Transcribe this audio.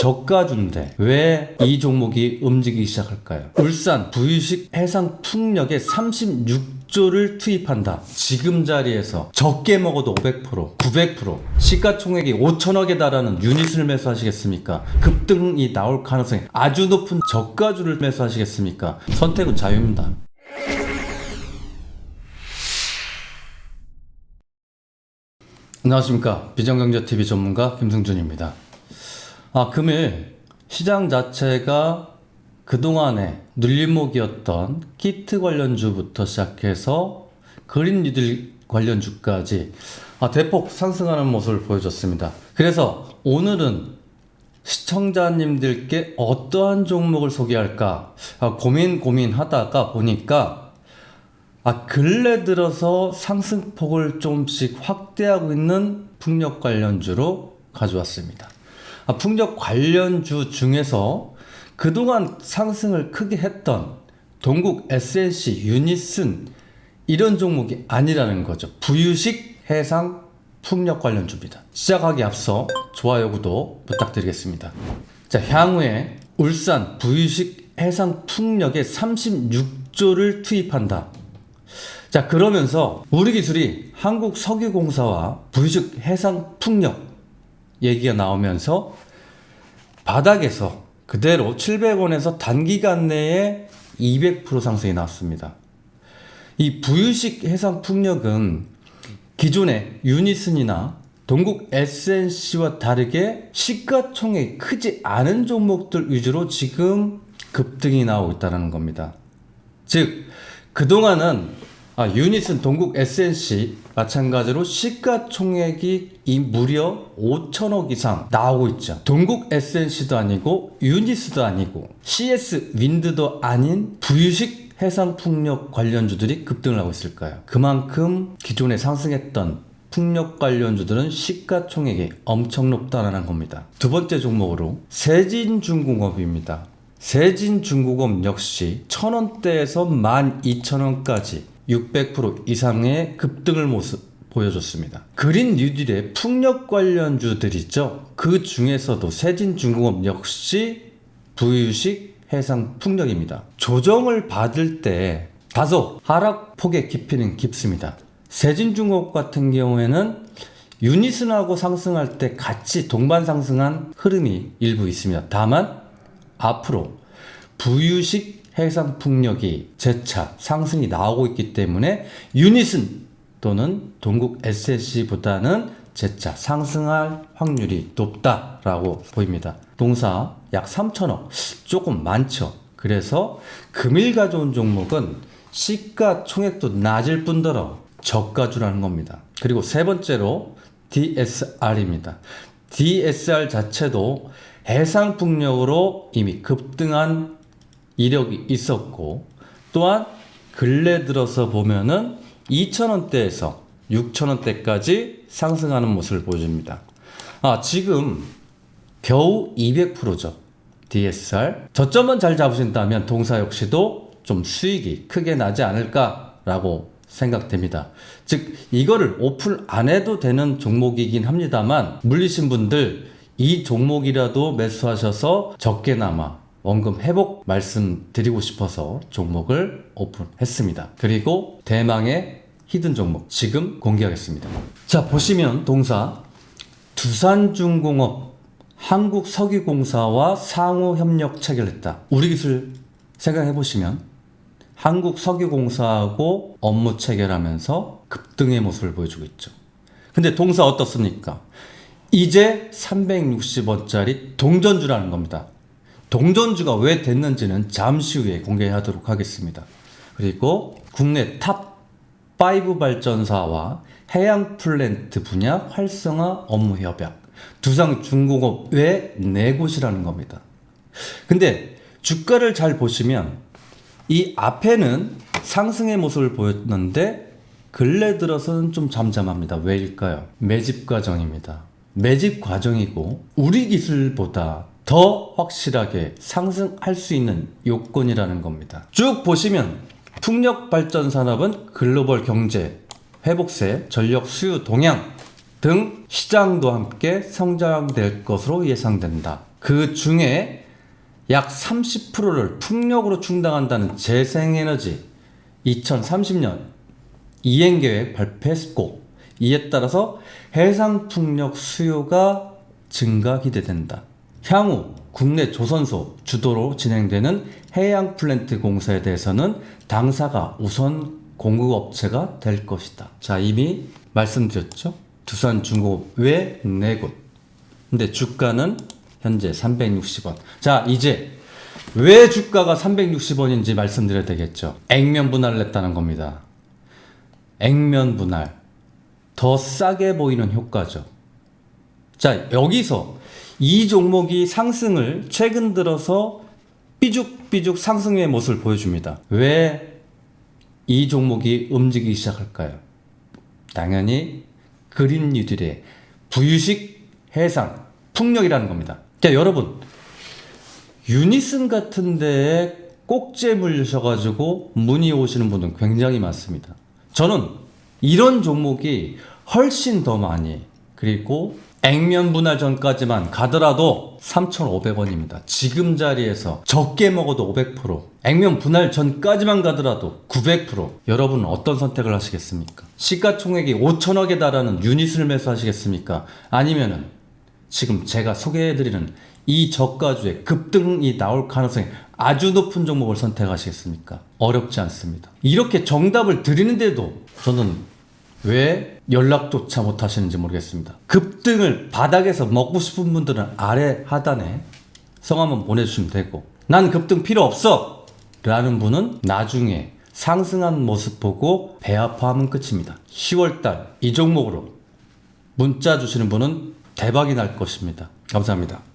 저가주인데 왜 이 종목이 움직이기 시작할까요? 울산 부유식 해상 풍력에 36 조를 투입한다. 지금 자리에서 적게 먹어도 500%, 900%, 시가총액이 5천억에 달하는 유닛을 매수하시겠습니까? 급등이 나올 가능성이 아주 높은 저가주를 매수하시겠습니까? 선택은 자유입니다. 안녕하십니까. 비정경제TV 전문가 김승준입니다. 아, 금일 시장 자체가 그동안에 눌림목이었던 키트 관련주부터 시작해서 그린 니들 관련주까지 아, 대폭 상승하는 모습을 보여줬습니다. 그래서 오늘은 시청자님들께 어떠한 종목을 소개할까 아, 고민 고민하다가 보니까 아, 근래 들어서 상승폭을 조금씩 확대하고 있는 풍력 관련주로 가져왔습니다. 아, 풍력 관련주 중에서 그동안 상승을 크게 했던 동국 SNC, 유니슨 이런 종목이 아니라는 거죠. 부유식 해상 풍력 관련주입니다. 시작하기 앞서 좋아요, 구독 부탁드리겠습니다. 자, 향후에 울산 부유식 해상 풍력에 36조를 투입한다. 자, 그러면서 우리 기술이 한국 석유공사와 부유식 해상 풍력 얘기가 나오면서 바닥에서 그대로 700원에서 단기간 내에 200% 상승이 나왔습니다. 이 부유식 해상 풍력은 기존의 유니슨이나 동국 SNC와 다르게 시가총액이 크지 않은 종목들 위주로 지금 급등이 나오고 있다는 겁니다. 즉, 그동안은 아, 유닛은 동국 SNC 마찬가지로 시가총액이 이 무려 5천억 이상 나오고 있죠. 동국 SNC도 아니고 유니스도 아니고 CS 윈드도 아닌 부유식 해상풍력 관련주들이 급등을 하고 있을까요? 그만큼 기존에 상승했던 풍력 관련주들은 시가총액이 엄청 높다라는 겁니다. 두 번째 종목으로 세진중공업입니다. 세진중공업 역시 천원대에서 12,000원까지 600% 이상의 급등을 모습 보여줬습니다. 그린 뉴딜의 풍력 관련주들 있죠. 그 중에서도 세진중공업 역시 부유식 해상 풍력입니다. 조정을 받을 때 다소 하락폭의 깊이는 깊습니다. 세진중공업 같은 경우에는 유니슨하고 상승할 때 같이 동반 상승한 흐름이 일부 있습니다. 다만 앞으로 부유식 해상 풍력이 재차 상승이 나오고 있기 때문에 유닛은 또는 동국 SSC보다는 재차 상승할 확률이 높다라고 보입니다. 동사 약 3천억 조금 많죠. 그래서 금일 가져온 종목은 시가 총액도 낮을 뿐더러 저가주라는 겁니다. 그리고 세 번째로 DSR입니다. DSR 자체도 해상풍력으로 이미 급등한 이력이 있었고 또한 근래 들어서 보면은 2,000원대에서 6,000원대까지 상승하는 모습을 보여줍니다. 아, 지금 겨우 200%죠. DSR. 저점은 잘 잡으신다면 동사 역시도 좀 수익이 크게 나지 않을까라고 생각됩니다. 즉, 이거를 오픈 안 해도 되는 종목이긴 합니다만, 물리신 분들 이 종목이라도 매수하셔서 적게나마 원금 회복 말씀드리고 싶어서 종목을 오픈했습니다. 그리고 대망의 히든 종목 지금 공개하겠습니다. 자, 보시면 동사 두산중공업 한국석유공사와 상호 협력 체결했다. 우리 기술 생각해 보시면 한국석유공사하고 업무 체결하면서 급등의 모습을 보여주고 있죠. 근데 동사 어떻습니까? 이제 360원짜리 동전주라는 겁니다. 동전주가 왜 됐는지는 잠시 후에 공개하도록 하겠습니다. 그리고 국내 탑5 발전사와 해양 플랜트 분야 활성화 업무 협약. 두상 중공업 외 네 곳이라는 겁니다. 근데 주가를 잘 보시면 이 앞에는 상승의 모습을 보였는데 근래 들어서는 좀 잠잠합니다. 왜일까요? 매집 과정입니다. 매집 과정이고 우리 기술보다 더 확실하게 상승할 수 있는 요건이라는 겁니다. 쭉 보시면 풍력 발전 산업은 글로벌 경제, 회복세, 전력 수요 동향 등 시장도 함께 성장될 것으로 예상된다. 그 중에 약 30%를 풍력으로 충당한다는 재생에너지 2030년 이행 계획 발표했고 이에 따라서 해상 풍력 수요가 증가 기대된다. 향후 국내 조선소 주도로 진행되는 해양 플랜트 공사에 대해서는 당사가 우선 공급업체가 될 것이다. 자, 이미 말씀드렸죠? 두산 중공업 외 4곳. 근데 주가는 현재 360원. 자, 이제 왜 주가가 360원인지 말씀드려야 되겠죠. 액면 분할을 했다는 겁니다. 액면 분할. 더 싸게 보이는 효과죠. 자, 여기서 이 종목이 상승을 최근 들어서 삐죽삐죽 상승의 모습을 보여줍니다. 왜 이 종목이 움직이기 시작할까요? 당연히 그린 뉴딜의 부유식 해상 풍력이라는 겁니다. 자, 여러분. 유니슨 같은 데에 꼭지에 물리셔가지고 문의 오시는 분들 굉장히 많습니다. 저는 이런 종목이 훨씬 더 많이 그리고 액면 분할 전까지만 가더라도 3,500원입니다. 지금 자리에서 적게 먹어도 500%, 액면 분할 전까지만 가더라도 900%. 여러분은 어떤 선택을 하시겠습니까? 시가총액이 5천억에 달하는 유닛을 매수하시겠습니까? 아니면은 지금 제가 소개해드리는 이 저가주의 급등이 나올 가능성이 아주 높은 종목을 선택하시겠습니까? 어렵지 않습니다. 이렇게 정답을 드리는데도 저는 왜 연락조차 못 하시는지 모르겠습니다. 급등을 바닥에서 먹고 싶은 분들은 아래 하단에 성함만 보내주시면 되고 난 급등 필요 없어! 라는 분은 나중에 상승한 모습 보고 배 아파하면 끝입니다. 10월달 이 종목으로 문자 주시는 분은 대박이 날 것입니다. 감사합니다.